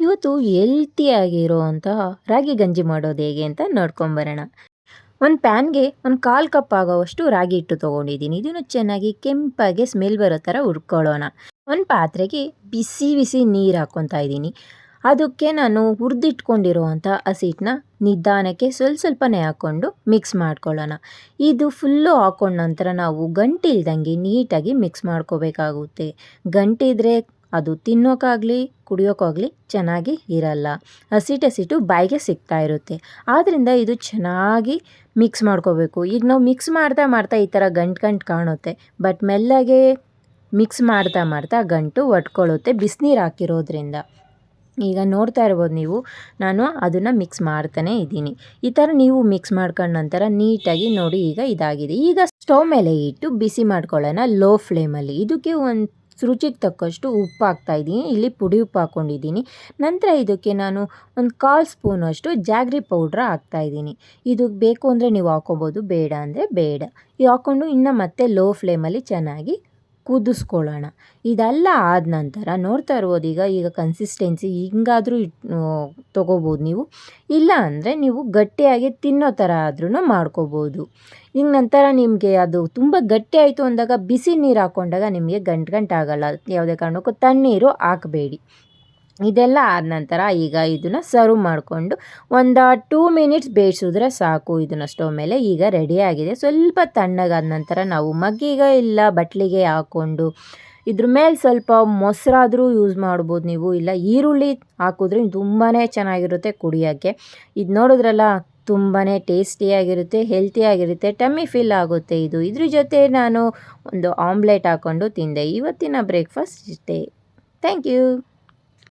ಇವತ್ತು ಹೆಲ್ತಿಯಾಗಿರೋವಂತಹ ರಾಗಿ ಗಂಜಿ ಮಾಡೋದು ಹೇಗೆ ಅಂತ ನೋಡ್ಕೊಂಬರೋಣ. ಒಂದು ಪ್ಯಾನ್ಗೆ ಒಂದು ಕಾಲು ಕಪ್ ಆಗೋವಷ್ಟು ರಾಗಿ ಹಿಟ್ಟು ತೊಗೊಂಡಿದ್ದೀನಿ. ಇದನ್ನು ಚೆನ್ನಾಗಿ ಕೆಂಪಾಗಿ ಸ್ಮೆಲ್ ಬರೋ ಥರ ಹುರ್ಕೊಳ್ಳೋಣ. ಒಂದು ಪಾತ್ರೆಗೆ ಬಿಸಿ ಬಿಸಿ ನೀರು ಹಾಕ್ಕೊತಾ ಇದ್ದೀನಿ. ಅದಕ್ಕೆ ನಾನು ಹುರಿದಿಟ್ಕೊಂಡಿರುವಂಥ ಹಸಿಟ್ಟನ್ನ ನಿಧಾನಕ್ಕೆ ಸ್ವಲ್ಪ ಸ್ವಲ್ಪನೇ ಹಾಕ್ಕೊಂಡು ಮಿಕ್ಸ್ ಮಾಡ್ಕೊಳ್ಳೋಣ. ಇದು ಫುಲ್ಲು ಹಾಕ್ಕೊಂಡ ನಂತರ ನಾವು ಗಂಟಿಲ್ದಂಗೆ ನೀಟಾಗಿ ಮಿಕ್ಸ್ ಮಾಡ್ಕೋಬೇಕಾಗುತ್ತೆ. ಗಂಟಿದ್ರೆ ಅದು ತಿನ್ನೋಕ್ಕಾಗಲಿ ಕುಡಿಯೋಕ್ಕಾಗಲಿ ಚೆನ್ನಾಗಿ ಇರಲ್ಲ. ಹಸಿಟಸಿಟು ಬಾಯಿಗೆ ಸಿಗ್ತಾ ಇರುತ್ತೆ. ಆದ್ದರಿಂದ ಇದು ಚೆನ್ನಾಗಿ ಮಿಕ್ಸ್ ಮಾಡ್ಕೋಬೇಕು. ಈಗ ನಾವು ಮಿಕ್ಸ್ ಮಾಡ್ತಾ ಮಾಡ್ತಾ ಈ ಥರ ಗಂಟು ಗಂಟು ಕಾಣುತ್ತೆ. ಬಟ್ ಮೆಲ್ಲಗೆ ಮಿಕ್ಸ್ ಮಾಡ್ತಾ ಮಾಡ್ತಾ ಗಂಟು ಒಟ್ಕೊಳ್ಳುತ್ತೆ, ಬಿಸಿನೀರು ಹಾಕಿರೋದ್ರಿಂದ. ಈಗ ನೋಡ್ತಾ ಇರ್ಬೋದು ನೀವು, ನಾನು ಅದನ್ನು ಮಿಕ್ಸ್ ಮಾಡ್ತಾನೆ ಇದ್ದೀನಿ. ಈ ಥರ ನೀವು ಮಿಕ್ಸ್ ಮಾಡ್ಕೊಂಡ ನಂತರ ನೀಟಾಗಿ ನೋಡಿ ಈಗ ಇದಾಗಿದೆ. ಈಗ ಸ್ಟವ್ ಮೇಲೆ ಇಟ್ಟು ಬಿಸಿ ಮಾಡ್ಕೊಳ್ಳೋಣ, ಲೋ ಫ್ಲೇಮಲ್ಲಿ. ಇದಕ್ಕೆ ಒಂದು ರುಚಿಗೆ ತಕ್ಕಷ್ಟು ಉಪ್ಪು ಹಾಕ್ತಾಯಿದ್ದೀನಿ ಇಲ್ಲಿ ಪುಡಿ ಉಪ್ಪು ಹಾಕ್ಕೊಂಡಿದ್ದೀನಿ ನಂತರ ಇದಕ್ಕೆ ನಾನು ಒಂದು ಕಾಲು ಸ್ಪೂನಷ್ಟು ಜಾಗ್ರಿ ಪೌಡ್ರ್ ಹಾಕ್ತಾಯಿದ್ದೀನಿ ಇದು ಬೇಕು ಅಂದರೆ ನೀವು ಹಾಕ್ಕೋಬೋದು ಬೇಡ ಅಂದರೆ ಬೇಡ. ಇದು ಹಾಕ್ಕೊಂಡು ಇನ್ನು ಮತ್ತೆ ಲೋ ಫ್ಲೇಮಲ್ಲಿ ಚೆನ್ನಾಗಿ ಕುದಿಸ್ಕೊಳ್ಳೋಣ. ಇದೆಲ್ಲ ಆದ ನಂತರ ನೋಡ್ತಾ ಇರ್ಬೋದು, ಈಗ ಈಗ ಕನ್ಸಿಸ್ಟೆನ್ಸಿ ಹಿಂಗಾದರೂ ತೊಗೋಬೋದು ನೀವು. ಇಲ್ಲ ಅಂದರೆ ನೀವು ಗಟ್ಟಿಯಾಗಿ ತಿನ್ನೋ ಥರ ಆದ್ರೂ ಮಾಡ್ಕೋಬೋದು. ಈಗ ನಂತರ ನಿಮಗೆ ಅದು ತುಂಬ ಗಟ್ಟಿ ಆಯಿತು ಅಂದಾಗ ಬಿಸಿ ನೀರು ಹಾಕ್ಕೊಂಡಾಗ ನಿಮಗೆ ಗಂಟು ಗಂಟು ಆಗೋಲ್ಲ. ಯಾವುದೇ ಕಾರಣಕ್ಕೂ ತಣ್ಣೀರು ಹಾಕಬೇಡಿ. ಇದೆಲ್ಲ ಆದ ನಂತರ ಈಗ ಇದನ್ನು ಸರ್ವ್ ಮಾಡಿಕೊಂಡು ಒಂದು ಟೂ ಮಿನಿಟ್ಸ್ ಬೇಯಿಸಿದ್ರೆ ಸಾಕು ಇದನ್ನು ಸ್ಟವ್ ಮೇಲೆ. ಈಗ ರೆಡಿಯಾಗಿದೆ ಸ್ವಲ್ಪ ತಣ್ಣಗಾದ ನಂತರ ನಾವು ಮಗ್ಗಿಗೆ ಇಲ್ಲ ಬಟ್ಲಿಗೆ ಹಾಕ್ಕೊಂಡು ಇದ್ರ ಮೇಲೆ ಸ್ವಲ್ಪ ಮೊಸರಾದರೂ ಯೂಸ್ ಮಾಡ್ಬೋದು ನೀವು. ಇಲ್ಲ ಈರುಳ್ಳಿ ಹಾಕಿದ್ರೆ ತುಂಬಾ ಚೆನ್ನಾಗಿರುತ್ತೆ ಕುಡಿಯೋಕ್ಕೆ. ಇದು ನೋಡಿದ್ರಲ್ಲ ತುಂಬಾ ಟೇಸ್ಟಿಯಾಗಿರುತ್ತೆ ಹೆಲ್ತಿಯಾಗಿರುತ್ತೆ ಟಮ್ಮಿ ಫಿಲ್ ಆಗುತ್ತೆ ಇದು. ಇದ್ರ ಜೊತೆ ನಾನು ಒಂದು ಆಮ್ಲೆಟ್ ಹಾಕ್ಕೊಂಡು ತಿಂದೆ. ಇವತ್ತಿನ ಬ್ರೇಕ್ಫಾಸ್ಟ್ ಇಷ್ಟೇ. Thank you